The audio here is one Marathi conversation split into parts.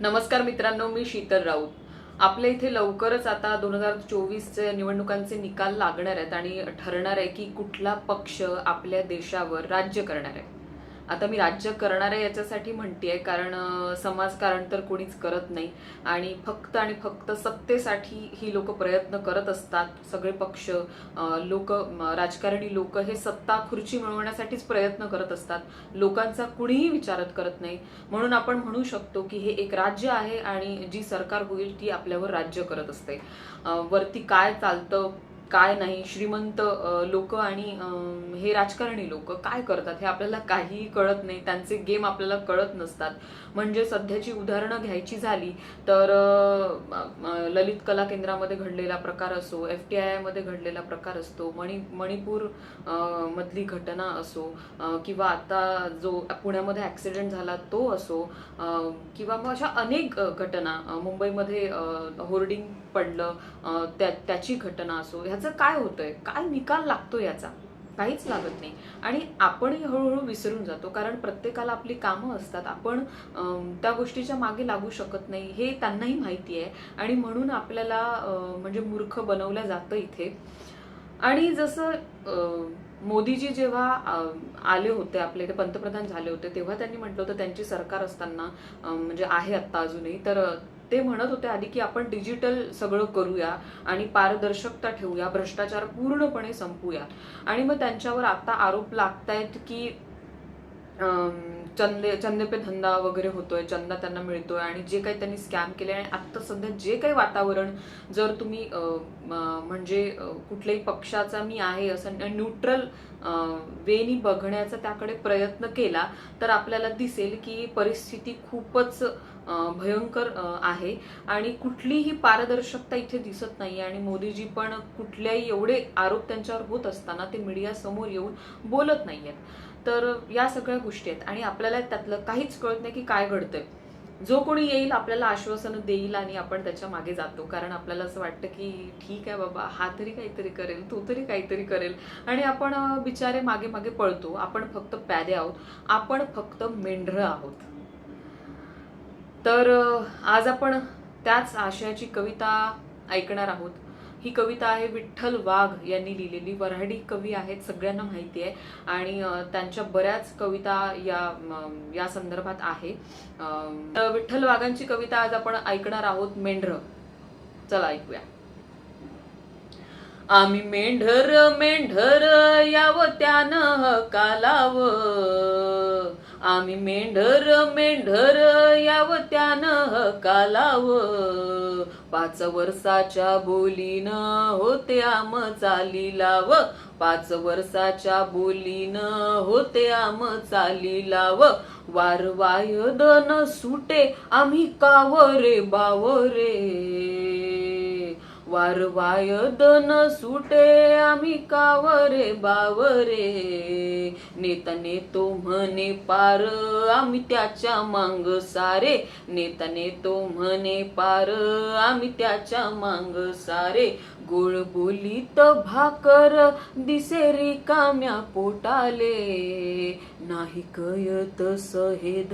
नमस्कार मित्रांनो मी शीतल राऊत. आपल्या इथे लवकरच आता दोन हजार चोवीसचे निवडणुकांचे निकाल लागणार आहेत आणि ठरणार आहे की कुठला पक्ष आपल्या देशावर राज्य करणार आहे. आता मी राज्य करणार आहे याच्यासाठी म्हणतेय कारण समाजकारण तर कोणीच करत नाही. आणि फक्त आणि फक्त सत्तेसाठी ही लोक प्रयत्न करत असतात सगळे पक्ष लोक राजकारणी लोक हे सत्ता खुर्ची मिळवण्यासाठीच प्रयत्न करत असतात. लोकांचा कुणीही विचारत करत नाही. म्हणून आपण म्हणू शकतो की हे एक राज्य आहे आणि जी सरकार होईल ती आपल्यावर राज्य करत असते. वरती काय चालतं काय नाही श्रीमंत लोक आणि हे राजकारणी लोक काय करतात हे आपल्याला काहीही कळत नाही त्यांचे गेम आपल्याला कळत नसतात. म्हणजे सध्याची उदाहरणं घ्यायची झाली तर ललित कला केंद्रामध्ये घडलेला प्रकार असो एफ टी आय आयमध्ये घडलेला प्रकार असतो मणि मणिपूर मधली घटना असो किंवा आता जो पुण्यामध्ये ॲक्सिडेंट झाला तो असो किंवा मग अशा अनेक घटना मुंबईमध्ये होर्डिंग पडलं त्या त्याची घटना असो ह्या ह्याचं काय होतंय? काय निकाल लागतो याचा? काहीच लागत नाही. आणि आपणही हळूहळू विसरून जातो कारण प्रत्येकाला आपली कामं असतात. आपण त्या गोष्टीच्या मागे लागू शकत नाही हे त्यांनाही माहिती आहे. आणि म्हणून आपल्याला म्हणजे मूर्ख बनवलं जातं इथे. आणि जसं मोदीजी जेव्हा आले होते आपले इथे पंतप्रधान झाले होते तेव्हा त्यांनी म्हटलं होतं त्यांची सरकार असताना म्हणजे आहे आत्ता अजूनही. तर ते म्हणत होते आधी की आपण डिजिटल सगळं करूया आणि पारदर्शकता ठेवूया भ्रष्टाचार पूर्णपणे संपूया. आणि मग त्यांच्यावर आता आरोप लागतायत की चंदे चंदे पे धंदा वगैरे होतोय चंदा त्यांना मिळतोय आणि जे काही त्यांनी स्कॅम केले आणि आत्ता सध्या जे काही वातावरण जर तुम्ही म्हणजे कुठल्याही पक्षाचा मी आहे असं न्यूट्रल वेनी बघण्याचा त्याकडे प्रयत्न केला तर आपल्याला दिसेल की परिस्थिती खूपच भयंकर आहे. आणि कुठलीही पारदर्शकता इथे दिसत नाही आणि मोदीजी पण कुठल्याही एवढे आरोप त्यांच्यावर होत असताना ते मीडिया समोर येऊन बोलत नाहीयेत. तर या सगळ्या गोष्टी आहेत. आणि आपल्याला त्यातलं काहीच कळत नाही की काय घडतंय. जो कोणी येईल आपल्याला आश्वासनं देईल आणि आपण त्याच्यामागे जातो. कारण आपल्याला असं वाटतं की ठीक आहे बाबा हा तरी काहीतरी करेल तो तरी काहीतरी करेल. आणि आपण बिचारे मागे मागे पळतो. आपण फक्त प्यादे आहोत. आपण फक्त मेंढरं आहोत. तर आज आपण त्याच आशयाची कविता ऐकणार आहोत. ही कविता आहे विठ्ठल वाघ यांनी लिहिलेली. वऱ्हाडी कवी आहेत सगळ्यांना माहिती आहे. आणि त्यांच्या बऱ्याच कविता या या संदर्भात आहे. तर विठ्ठल वाघांची कविता आज आपण ऐकणार आहोत मेंढर. चला ऐकूया. आम्ही मेंढर मेंढर याव त्यानं कालाव आम्ही मेंढर मेंढर याव त्यानं कालाव पाच वर्षाच्या बोलीनं होते आम चाली लाव. पाच वर्षाच्या बोलीनं होते आम चाली लाव. वारवाय दन सुटे आम्ही कावरे बावरे. वारवाय दन सुटे आम्ही कावरे बावरे. नेता नेतो म्हणे पार आम्ही त्याच्या मांग सारे. नेता नेतो म्हणे पार आम्ही त्याच्या मांग सारे. गोळ बोलीत भाकर दिसे रिकाम्या पोटाले. नाही कयत सहेद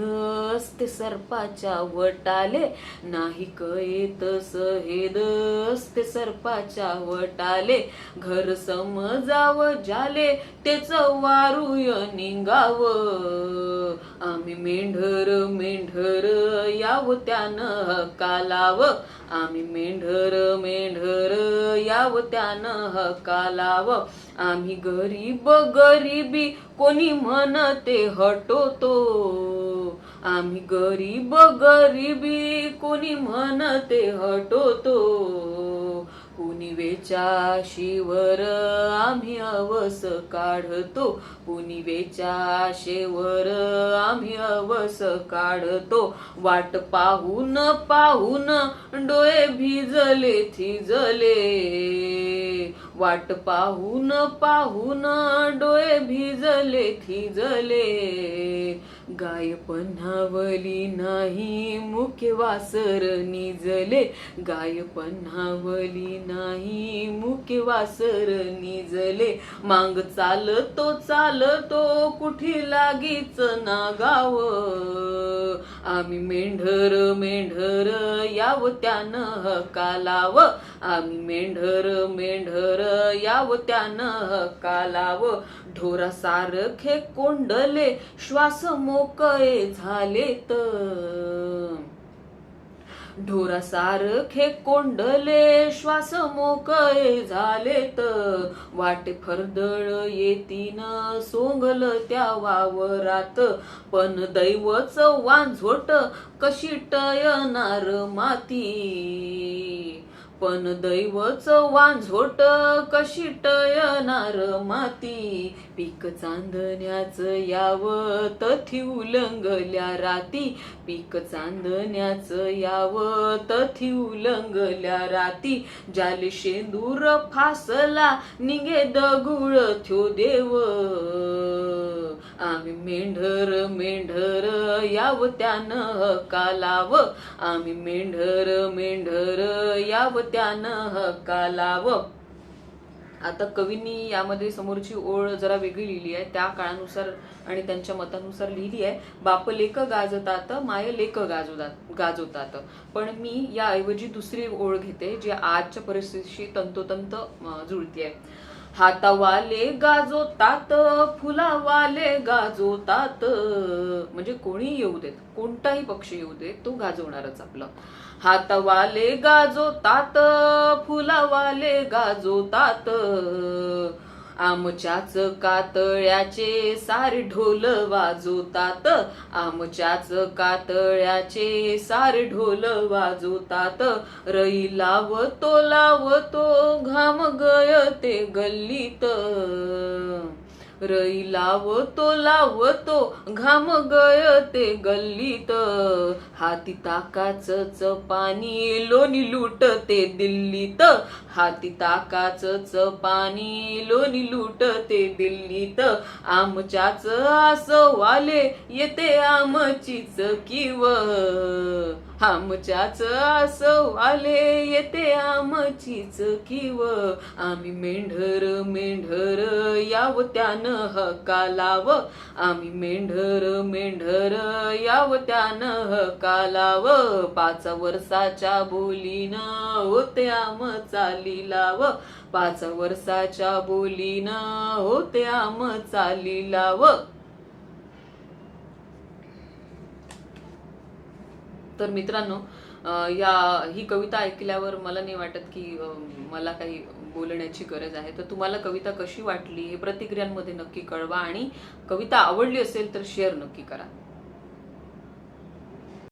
असते सर्पाच्या वटाले. नाही कयत सहेद असते सर्पाच्या वटाले. घर समजाव जाले तेच वारुय निघाव आम्ही मेंढर मेंढर याव त्यानं कालाव आम्ही मेंढर मेंढर याव त्यानं हकालाव. आम्ही गरीब गरिबी कोणी म्हणते हटवतो. आम्ही गरीब गरिबी कोणी म्हणते हटवतो. पुनिवेच्या शिवर आम्ही अवस काढतो? पुनिवेच्या शेवर आम्ही अवस काढतो? वाट पाहून पाहून डोळे भिजले थिजले. वाट पाहून पाहून डोळे भिजले थिजले. गाय पन्हावली नाही मुख्य वासर निजले. गाय पन्हावली नाही मुख्य वासर निजले. मांग चालतो चालतो कुठे लागीच ना गाव आम्ही मेंढर मेंढर याव त्यानं हकालाव. आम्ही मेंढर मेंढर याव त्यानं कालाव ढोरा सारखे कोंडले श्वास मोकळे झालेत. ढोरा सारखे कोंडले श्वास मोकळे झालेत. वाटे फरदळ येतीन सोंगल त्या वावरात. पण दैवच वांझोट कशी टयणार माती? पण दैवच वांझोट कशी टयणार माती? पीक चांदण्याच याव तथी उलंगल्या राती. पीक चांदण्याच याव तथी उलंगल्या राती. जाले शेंदूर फासला निघे दगुळ थ्यो देव. आम्ही मेंढर मेंढर याव त्यानं कालाव. आम्ही मेंढर मेंढर याव त्यानं कालाव आता कवींनी यामध्ये समोरची ओळ जरा वेगळी लिहिली आहे. त्या काळानुसार आणि त्यांच्या मतानुसार लिहिली आहे. बाप लेख गाजतात माय लेख गाजवतात गाजवतात पण मी याऐवजी दुसरी ओळ घेते जी आजच्या परिस्थितीशी तंतोतंत जुळते आहे हातावाले गाजवतात फुलावाले गाजोतात. म्हणजे कोणी येऊ देत कोणताही पक्ष येऊ देत तो गाजवणारच आपलं. हातावाले गाजवतात फुलावाले गाजोतात. आमच्याच कातळ्याचे सारे ढोल वाजवतात. आमच्याच कातळ्याचे सारे ढोल वाजवतात. रई लावतो लावतो घाम गयते गल्लीत. रई लावतो लावतो घाम गयते गल्लीत. हाती ताकाच पाणी लोणी लुटते दिल्लीत. हाती ताकाच पाणी लोणी लुटते दिल्लीत. आमच्याच आसवाले येते आमचीच किव. आमच्याच आसवाले येते आमचीच किव. आम्ही मेंढर मेंढर याव त्यानं हकालाव. आम्ही मेंढर मेंढर याव त्यानं हकालाव. पाच वर्षाच्या बोलीनं होते आम चाली लाव पाच वर्षाच्या बोलीनं होते आम चाली लाव तर मित्रांनो या ही कविता ऐकल्यावर मला नाही वाटत की मला काही बोलण्याची गरज आहे. तर तुम्हाला कविता कशी वाटली हे प्रतिक्रियांमध्ये नक्की कळवा आणि कविता आवडली असेल तर शेअर नक्की करा.